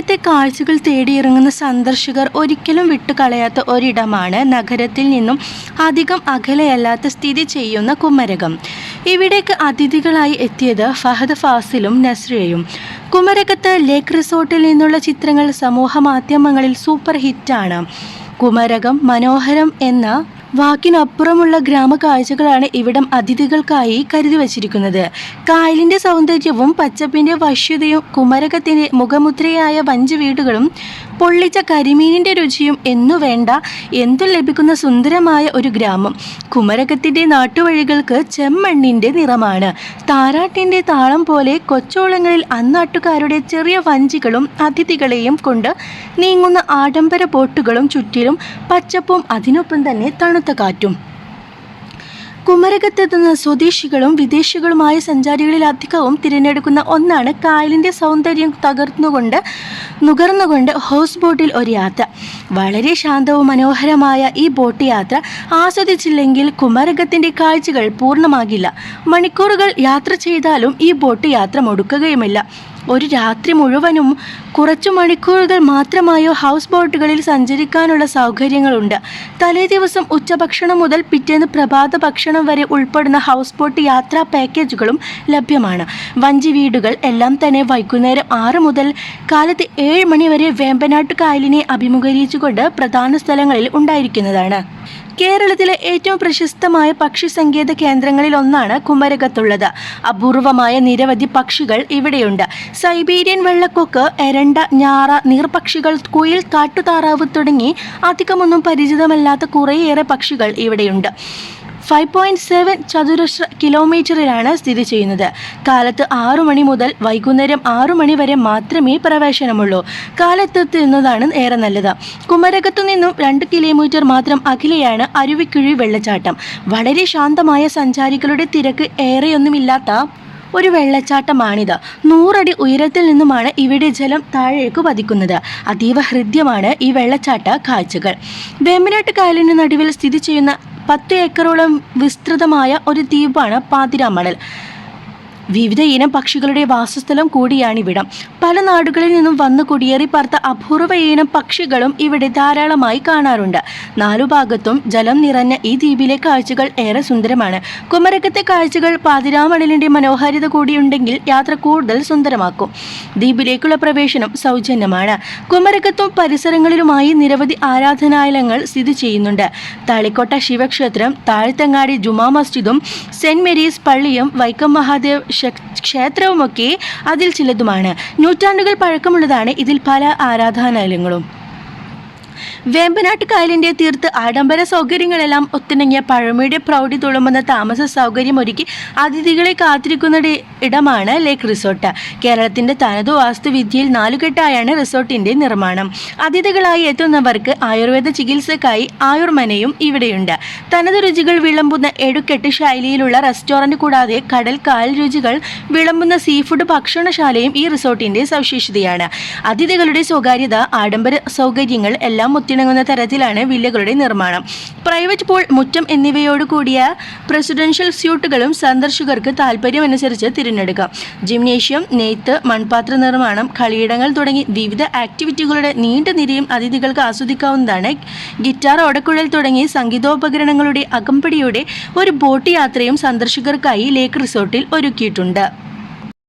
പ്രണയത്തെ കാഴ്ചകൾ തേടിയിറങ്ങുന്ന സന്ദർശകർ ഒരിക്കലും വിട്ടുകളയാത്ത ഒരിടമാണ് നഗരത്തിൽ നിന്നും അധികം അകലെയല്ലാത്ത സ്ഥിതി ചെയ്യുന്ന കുമരകം. ഇവിടേക്ക് അതിഥികളായി എത്തിയത് ഫഹദ് ഫാസിലും നസ്രിയയും. കുമരകത്ത് ലേക്ക് റിസോർട്ടിൽ നിന്നുള്ള ചിത്രങ്ങൾ സമൂഹ മാധ്യമങ്ങളിൽ സൂപ്പർ ഹിറ്റാണ്. കുമരകം മനോഹരം എന്ന വാക്കിനപ്പുറമുള്ള ഗ്രാമ കാഴ്ചകളാണ് ഇവിടം അതിഥികൾക്കായി കരുതി വച്ചിരിക്കുന്നത്. കായലിന്റെ സൗന്ദര്യവും പച്ചപ്പിന്റെ വശ്യതയും കുമരകത്തിന്റെ മുഖമുദ്രയായ വഞ്ചി വീടുകളും പൊള്ളിച്ച കരിമീനിന്റെ രുചിയും എന്നു വേണ്ട എന്തു ലഭിക്കുന്ന സുന്ദരമായ ഒരു ഗ്രാമം. കുമരകത്തിന്റെ നാട്ടുവഴികൾക്ക് ചെമ്മണ്ണിന്റെ നിറമാണ്. താരാട്ടിന്റെ താളം പോലെ കൊച്ചോളങ്ങളിൽ അന്നാട്ടുകാരുടെ ചെറിയ വഞ്ചികളും അതിഥികളെയും കൊണ്ട് നീങ്ങുന്ന ആഡംബര ബോട്ടുകളും ചുറ്റിലും പച്ചപ്പും അതിനൊപ്പം തന്നെ തണുത്ത കാറ്റും. കുമരകത്തെത്തുന്ന സ്വദേശികളും വിദേശികളുമായ സഞ്ചാരികളിൽ അധികവും തിരഞ്ഞെടുക്കുന്ന ഒന്നാണ് കായലിന്റെ സൗന്ദര്യം തകർന്നുകൊണ്ട് നുകർന്നുകൊണ്ട് ഹൗസ് ബോട്ടിൽ ഒരു യാത്ര. വളരെ ശാന്തവും മനോഹരമായ ഈ ബോട്ട് യാത്ര ആസ്വദിച്ചില്ലെങ്കിൽ കുമരകത്തിന്റെ കാഴ്ചകൾ പൂർണമാകില്ല. മണിക്കൂറുകൾ യാത്ര ചെയ്താലും ഈ ബോട്ട് യാത്ര മുടുക്കുകയുമില്ല. ഒരു രാത്രി മുഴുവനും കുറച്ചു മണിക്കൂറുകൾ മാത്രമായോ ഹൗസ് ബോട്ടുകളിൽ സഞ്ചരിക്കാനുള്ള സൗകര്യങ്ങളുണ്ട്. തലേ ദിവസം ഉച്ചഭക്ഷണം മുതൽ പിറ്റേന്ന് പ്രഭാത ഭക്ഷണം വരെ ഉൾപ്പെടുന്ന ഹൗസ് ബോട്ട് യാത്രാ പാക്കേജുകളും ലഭ്യമാണ്. വഞ്ചി വീടുകൾ എല്ലാം തന്നെ വൈകുന്നേരം ആറ് മുതൽ കാലത്ത് ഏഴ് മണി വരെ വേമ്പനാട്ട് കായലിനെ അഭിമുഖീകരിച്ചുകൊണ്ട് പ്രധാന സ്ഥലങ്ങളിൽ ഉണ്ടായിരിക്കുന്നതാണ്. കേരളത്തിലെ ഏറ്റവും പ്രശസ്തമായ പക്ഷി സങ്കേത കേന്ദ്രങ്ങളിൽ ഒന്നാണ് കുമരകത്തുള്ളത്. അപൂർവമായ നിരവധി പക്ഷികൾ ഇവിടെയുണ്ട്. സൈബീരിയൻ വെള്ളക്കൊക്ക് എരണ്ട ഞാറ നീർപക്ഷികൾ കുയിൽ കാട്ടുതാറാവ് തുടങ്ങി അധികമൊന്നും പരിചിതമല്ലാത്ത കുറേയേറെ പക്ഷികൾ ഇവിടെയുണ്ട്. ഫൈവ് പോയിന്റ് സെവൻ ചതുരശ്ര കിലോമീറ്ററിലാണ് സ്ഥിതി ചെയ്യുന്നത്. കാലത്ത് ആറു മണി മുതൽ വൈകുന്നേരം ആറു മണി വരെ മാത്രമേ പ്രവേശനമുള്ളൂ. കാലത്തെത്തുന്നതാണ് ഏറെ നല്ലത്. കുമരകത്തു നിന്നും രണ്ട് കിലോമീറ്റർ മാത്രം അകലെയാണ് അരുവിക്കുഴി വെള്ളച്ചാട്ടം. വളരെ ശാന്തമായ സഞ്ചാരികളുടെ തിരക്ക് ഏറെയൊന്നുമില്ലാത്ത ഒരു വെള്ളച്ചാട്ടമാണിത്. നൂറടി ഉയരത്തിൽ നിന്നുമാണ് ഇവിടെ ജലം താഴേക്ക് പതിക്കുന്നത്. അതീവ ഹൃദ്യമാണ് ഈ വെള്ളച്ചാട്ട കാഴ്ചകൾ. വേമ്പനാട്ട് കായലിന് നടുവിൽ സ്ഥിതി ചെയ്യുന്ന പത്ത് ഏക്കറോളം വിസ്തൃതമായ ഒരു ദ്വീപാണ് പാതിരാമണൽ. വിവിധ ഇനം പക്ഷികളുടെ വാസസ്ഥലം കൂടിയാണിവിടം പല നാടുകളിൽ നിന്നും വന്നു കുടിയേറി പാർത്ത അപൂർവ ഇനം പക്ഷികളും ഇവിടെ ധാരാളമായി കാണാറുണ്ട്. നാലു ഭാഗത്തും ജലം നിറഞ്ഞ ഈ ദ്വീപിലെ കാഴ്ചകൾ ഏറെ സുന്ദരമാണ്. കുമരകത്തെ കാഴ്ചകൾ പാതിരാമണലിന്റെ മനോഹാരിത കൂടിയുണ്ടെങ്കിൽ യാത്ര കൂടുതൽ സുന്ദരമാക്കും. ദ്വീപിലേക്കുള്ള പ്രവേശനം സൗജന്യമാണ്. കുമരകത്തും പരിസരങ്ങളിലുമായി നിരവധി ആരാധനാലയങ്ങൾ സ്ഥിതി ചെയ്യുന്നുണ്ട്. താളിക്കോട്ട ശിവക്ഷേത്രം താഴ്ത്തങ്ങാടി ജുമാ മസ്ജിദും സെന്റ് മേരീസ് പള്ളിയും വൈക്കം മഹാദേവ് ക്ഷേത്രവുമൊക്കെ അതിൽ ചിലതുമാണ്. നൂറ്റാണ്ടുകൾ പഴക്കമുള്ളതാണ് ഇതിൽ പല ആരാധനാലയങ്ങളും. വേമ്പനാട്ട് കായലിന്റെ തീർത്ത് ആഡംബര സൗകര്യങ്ങളെല്ലാം ഒത്തിണങ്ങിയ പഴമയുടെ പ്രൗഢി തുളുമ്പുന്ന താമസ സൗകര്യം ഒരുക്കി അതിഥികളെ കാത്തിരിക്കുന്ന ഇടമാണ് ലേക്ക് റിസോർട്ട്. കേരളത്തിന്റെ തനതു വാസ്തുവിദ്യയിൽ നാലുകെട്ടായാണ് റിസോർട്ടിന്റെ നിർമ്മാണം. അതിഥികളായി എത്തുന്നവർക്ക് ആയുർവേദ ചികിത്സക്കായി ആയുർമനയും ഇവിടെയുണ്ട്. തനത് രുചികൾ വിളമ്പുന്ന എടുക്കെട്ട് ശൈലിയിലുള്ള റെസ്റ്റോറന്റ് കൂടാതെ കടൽ കായൽ രുചികൾ വിളമ്പുന്ന സീ ഫുഡ് ഭക്ഷണശാലയും ഈ റിസോർട്ടിന്റെ സവിശേഷതയാണ്. അതിഥികളുടെ സ്വകാര്യത ആഡംബര സൗകര്യങ്ങൾ എല്ലാം ഒത്തിണങ്ങുന്ന തരത്തിലാണ് വില്ലകളുടെ നിർമ്മാണം. പ്രൈവറ്റ് പൂൾ മുറ്റം എന്നിവയോട് കൂടിയ പ്രസിഡൻഷ്യൽ സ്യൂട്ടുകളും സന്ദർശകർക്ക് താല്പര്യമനുസരിച്ച് തിരഞ്ഞെടുക്കാം. ജിംനേഷ്യം നെയ്ത്ത് മൺപാത്ര നിർമ്മാണം കളിയിടങ്ങൾ തുടങ്ങി വിവിധ ആക്ടിവിറ്റികളുടെ നീണ്ട നിരയും അതിഥികൾക്ക് ആസ്വദിക്കാവുന്നതാണ്. ഗിറ്റാർ ഓടക്കുഴൽ തുടങ്ങി സംഗീതോപകരണങ്ങളുടെ അകമ്പടിയുടെ ഒരു ബോട്ട് യാത്രയും സന്ദർശകർക്കായി ലേക്ക് റിസോർട്ടിൽ ഒരുക്കിയിട്ടുണ്ട്.